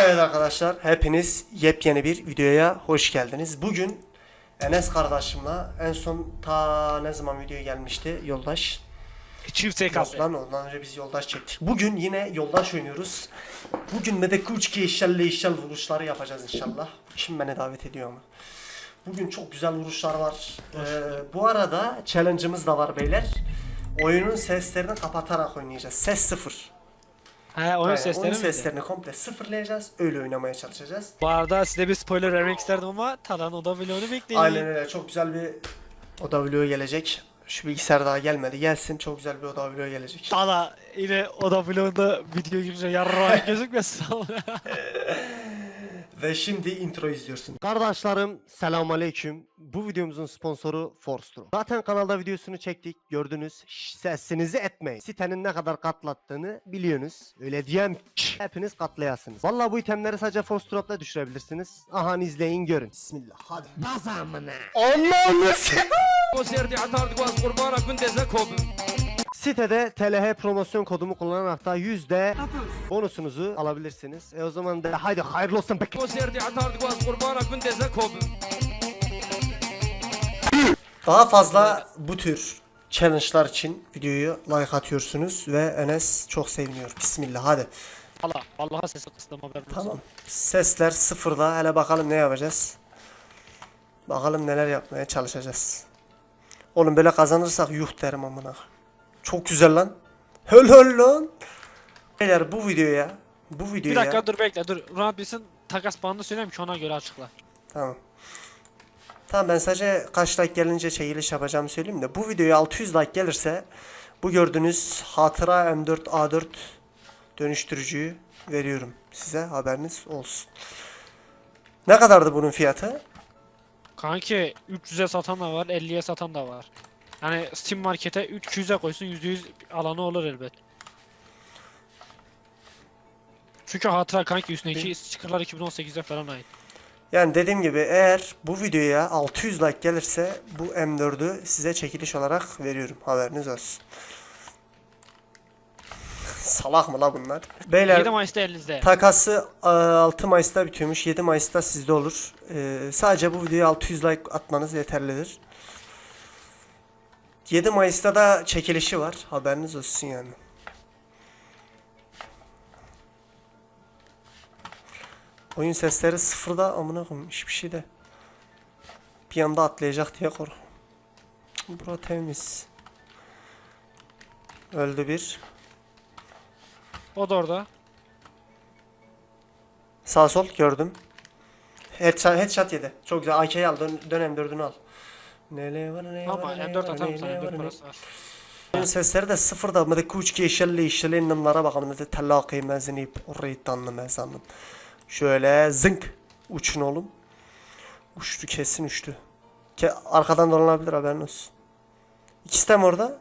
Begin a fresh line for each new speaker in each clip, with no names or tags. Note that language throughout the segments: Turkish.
Evet arkadaşlar hepiniz yepyeni bir videoya hoş geldiniz. Bugün Enes kardeşimle en son ta ne zaman video gelmişti yoldaş.
Çift TKS.
lan ondan önce biz yoldaş çektik. Bugün yine yoldaş oynuyoruz. Bugün de de kuçki işalle işal vuruşları yapacağız inşallah. Kim beni davet ediyor ama. Bugün çok güzel vuruşlar var. Ee, bu arada challenge'ımız da var beyler. Oyunun seslerini kapatarak oynayacağız. Ses sıfır.
He oyun
Aynen,
sesleri
oyun
miydi?
seslerini komple sıfırlayacağız. Öyle oynamaya çalışacağız.
Bu arada size bir spoiler vermek isterdim ama Talan oda vlogunu bekleyin.
Aynen öyle. Çok güzel bir oda vlogu gelecek. Şu bilgisayar daha gelmedi. Gelsin. Çok güzel bir oda vlogu gelecek.
Tala yine oda vlogunda video girince yarrağı gözükmesin.
Ve şimdi intro izliyorsun. Kardeşlerim selamünaleyküm. Bu videomuzun sponsoru Forstro. Zaten kanalda videosunu çektik. Gördünüz. Sessinizi etmeyin. Sitenin ne kadar katlattığını biliyorsunuz. Öyle diyem hepiniz katlayasınız. Valla bu itemleri sadece Forstrop'la düşürebilirsiniz. Aha izleyin görün. Bismillah hadi.
Bazamına. Allah'ını
Sitede TLH promosyon kodumu kullanarak da yüzde bonusunuzu alabilirsiniz. E o zaman da haydi hayırlı olsun.
Konserdi.
Daha fazla bu tür challenge'lar için videoyu like atıyorsunuz ve Enes çok seviniyor. Bismillah hadi.
Allah Allah'a sesi kıstım haberin.
Tamam. Sesler sıfırda. Hele bakalım ne yapacağız. Bakalım neler yapmaya çalışacağız. Oğlum böyle kazanırsak yuh derim amına. Çok güzel lan. Höl lan. Beyler bu videoya bu
Bir
videoya
dakika dur bekle dur. Ronald bilsin takas bandını söyleyeyim ki ona göre açıkla.
Tamam. Tamam ben sadece kaç like gelince çekiliş yapacağımı söyleyeyim de bu videoya 600 like gelirse bu gördüğünüz hatıra M4 A4 dönüştürücüyü veriyorum size haberiniz olsun. Ne kadardı bunun fiyatı?
Kanki 300'e satan da var 50'ye satan da var. Yani Steam markete 300'e koysun %100 alanı olur elbet. Çünkü hatıra kanki üstündeki stickerlar 2018'de falan ait.
Yani dediğim gibi eğer bu videoya 600 like gelirse bu M4'ü size çekiliş olarak veriyorum haberiniz olsun. Salak mı la bunlar? Beyler
7 Mayıs'ta elinizde.
Takası e, 6 Mayıs'ta bitiyormuş. 7 Mayıs'ta sizde olur. E, sadece bu videoya 600 like atmanız yeterlidir. 7 Mayıs'ta da çekilişi var. Haberiniz olsun yani. Oyun sesleri sıfırda amına koyayım hiçbir şey de. Bir anda atlayacak diye kork. Bura temiz. Öldü bir.
O da orada.
Sağ sol gördüm. Headshot, headshot yedi. Çok güzel. AK'yi al. Dön, dön M4'ünü al. Nele var ne
Ama
var ne
M4
var
atarım
ne
sana
var
M4
ne
parası var.
Oyun sesleri de sıfırda. Mıdı kuçki işelli işelli innimlara bakalım. Mıdı tellaki mezinip orayı tanlı mezanım. Şöyle zınk. Uçun oğlum. Uçtu kesin uçtu. Ke arkadan dolanabilir haberin olsun. İkisi de mi orada?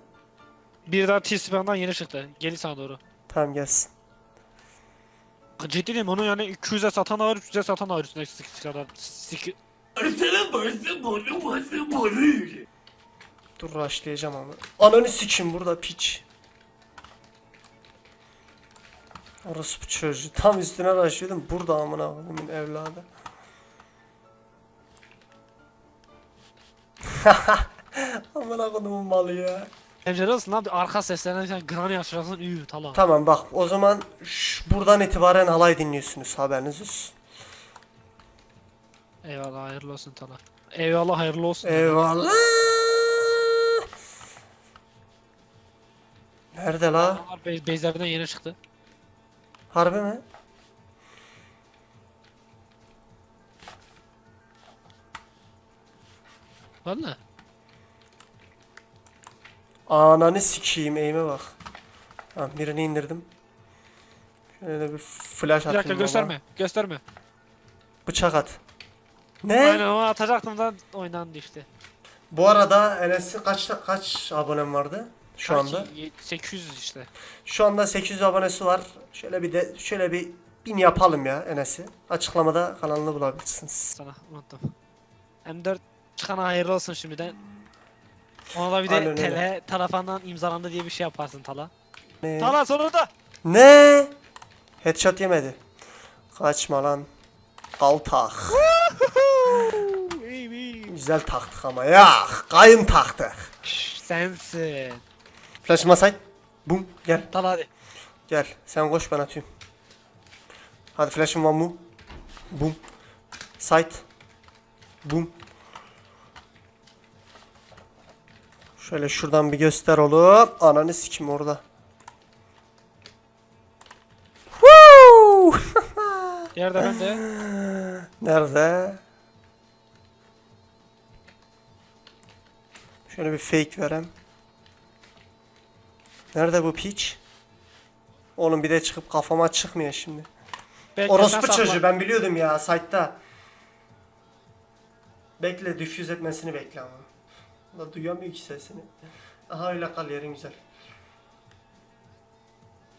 Bir daha T-Spawn'dan yeni çıktı. Geli sana doğru.
Tamam gelsin.
Ciddi değilim onu yani 200'e satan da var 300'e satan da var üstündeki stickerlar. Sticker...
Dur rushlayacağım ama. Ananı sikim burada piç. Orası bu çocuğu. Tam üstüne rushlıyordum. Burada amına koyayım evladı. amına koyduğumun malı ya.
Pencere olsun lan bir arka seslerinden sen granny açacaksın üy tamam.
Tamam bak o zaman buradan itibaren halay dinliyorsunuz haberiniz olsun.
Eyvallah hayırlı olsun Tala. Eyvallah hayırlı olsun.
Eyvallah. Nerede la?
Base- base'lerden yeni çıktı.
Harbi mi?
Valla.
Ananı sikeyim eğime bak. Ha, birini indirdim. Şöyle de bir flash
Bir
atayım
dakika
baba.
gösterme. Gösterme.
Bıçak at. Ne?
Aynen onu atacaktım da oynandı işte.
Bu arada Enes'in kaç kaç abonem vardı şu
Kanki,
anda?
ye- 800 işte.
Şu anda 800 abonesi var. Şöyle bir de şöyle bir bin yapalım ya Enes'i. Açıklamada kanalını bulabilirsiniz.
Sana unuttum. M4 çıkana hayırlı olsun şimdiden. Ona da bir de
Aynen öyle.
tele tarafından imzalandı diye bir şey yaparsın Tala.
Ne?
Tala sonunda.
Ne? Headshot yemedi. Kaçma lan. Kaltak.
İyi.
Güzel taktık ama ya. Kayın taktık.
Şşş, Sensin.
Flash masay. Bum gel.
Tala hadi.
Gel. Sen koş ben atıyorum. Hadi flash'ım var mı? Bum. Sight. Bum. Şöyle şuradan bir göster oğlum. Ananı sikim orada. Woo!
Yerde ben de.
Nerede? Şöyle bir fake verem. Nerede bu piç? Oğlum bir de çıkıp kafama çıkmıyor şimdi.
Bekle,
Orospu çocuğu ben biliyordum ya site'da. Bekle düfüz etmesini bekle ama. Da duyamıyor ki sesini. Aha öyle kal yerin güzel.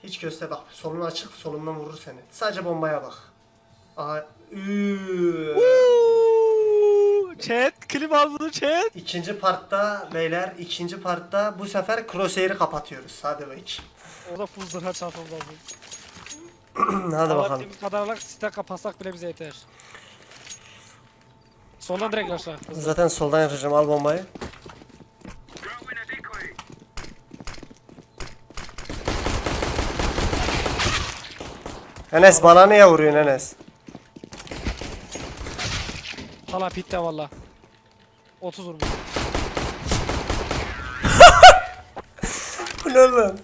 Hiç göster bak solun açık solundan vurur seni. Sadece bombaya bak. Aha. Üü.
Chat, klip al bunu chat.
İkinci partta beyler ikinci partta bu sefer crosshair'i kapatıyoruz. Hadi bakayım.
O da full zırha çarpmamız lazım.
Hadi bakalım.
Alabildiğimiz kadar alarak site kapatsak bile bize yeter. Soldan direkt aşağı. hızlı.
Zaten soldan yapacağım al bombayı. Enes bana niye vuruyorsun Enes?
Tala pitte valla. 30 vurmuş.
Bu ne lan?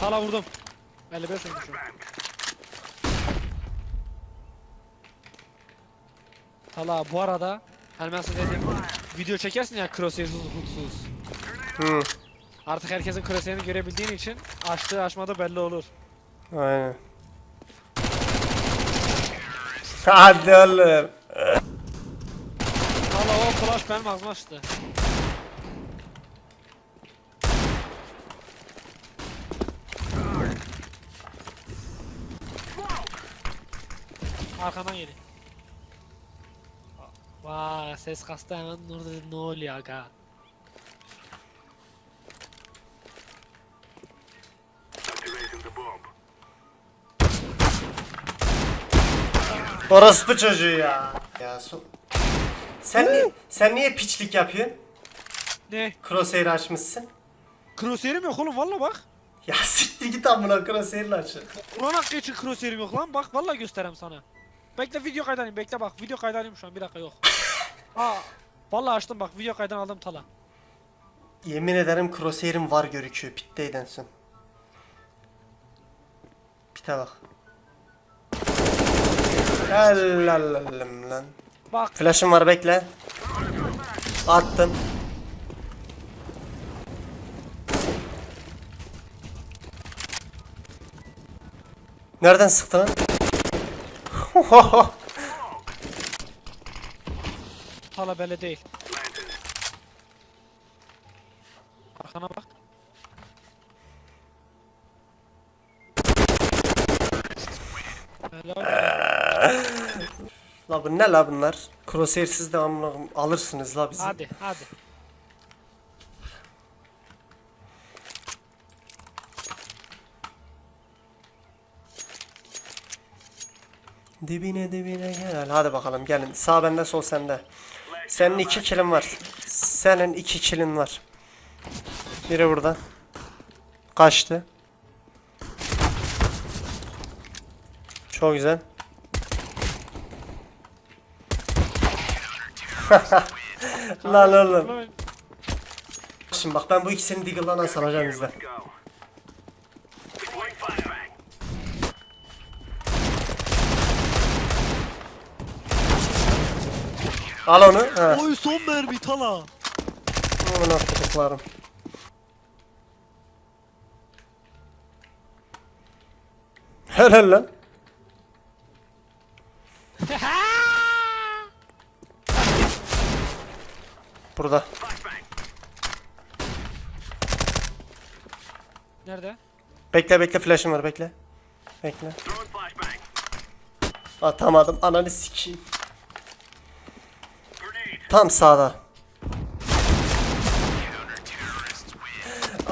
Tala vurdum. 55 vurmuşum. Tala bu arada hani ben sana dedim video çekersin ya crosshairs'ız hutsuz.
Hı.
Artık herkesin crosshair'ini görebildiğin için açtığı açmadığı belli olur.
Aynen. Hadi oğlum.
Tala o flash benim ağzıma açtı. Arkadan geliyor. Vay ses kastı hemen dedi ne oluyor aga.
Orospu çocuğu ya. Ya so sen niye, sen niye piçlik yapıyorsun?
Ne?
Crosshair açmışsın.
Crosshair'im yok oğlum valla bak.
Ya siktir git amına crosshair'le açın.
Ulan hakkı için crosshair'im yok lan bak valla göstereyim sana. Bekle video kaydedeyim bekle bak video kaydedeyim şu an bir dakika yok. Aa Valla açtım bak video kaydan aldım tala.
Yemin ederim crosshair'im var görüküyor pitteyden son. Pite bak. Hellallalım lan.
Bak
Flash'ım var bekle. Attım. Nereden sıktı lan?
tala belli değil. Arkana bak. Helal.
La bu ne la bunlar? Crosshair'siz de amına koyayım, alırsınız la bizi.
Hadi hadi.
Dibine dibine gel. Hadi bakalım gelin. Sağ bende sol sende. Senin iki kilin var. Senin iki kilin var. Biri burada. Kaçtı. Çok güzel. Lan oğlum. Şimdi bak ben bu ikisini Deagle'dan nasıl alacağım izle. Al onu. Ha.
Oy son mermi tala.
Aman atladıklarım. Helal lan. Burada.
Nerede?
Bekle bekle flash'ım var bekle. Bekle. Atamadım ananı sikeyim. Tam sağda.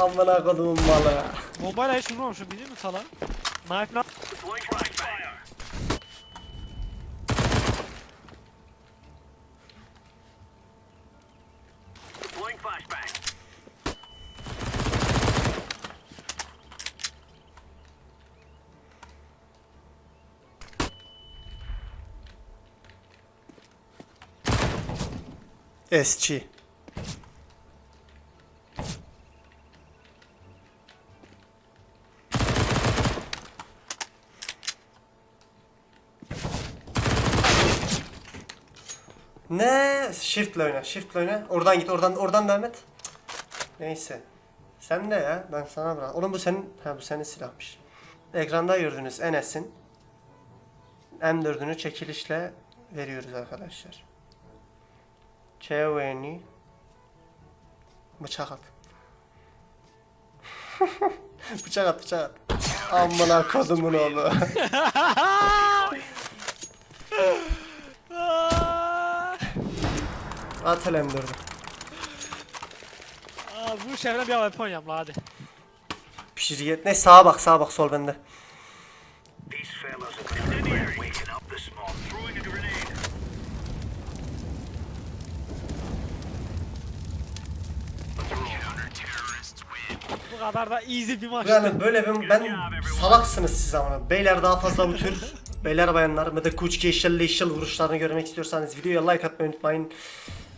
Amına kodumun malı.
Bombayla hiç vurmamışım biliyor musun tala? Knife
SG. Ne? Shift'le oyna, shift'le oyna. Oradan git, oradan oradan devam. Neyse. Sen de ya, ben sana bırak. Oğlum bu senin, ha bu senin silahmış. Ekranda gördünüz Enes'in M4'ünü çekilişle veriyoruz arkadaşlar. Çeveni Bıçak at. bıçak at, bıçak at. Amına kodumun oğlu. At hele M4'ü.
Aa, bu şehre bir weapon yap la hadi.
Pişir yet. Ne sağa bak, sağa bak sol bende.
Kadar da easy bir maçtı.
Yani böyle ben, ben salaksınız siz ama. Beyler daha fazla bu tür beyler bayanlar mıdı kuçki işelli işel vuruşlarını görmek istiyorsanız videoya like atmayı unutmayın.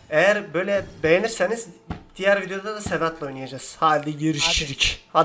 Eğer böyle beğenirseniz diğer videoda da Sedat'la oynayacağız. Hadi görüşürük. Hadi.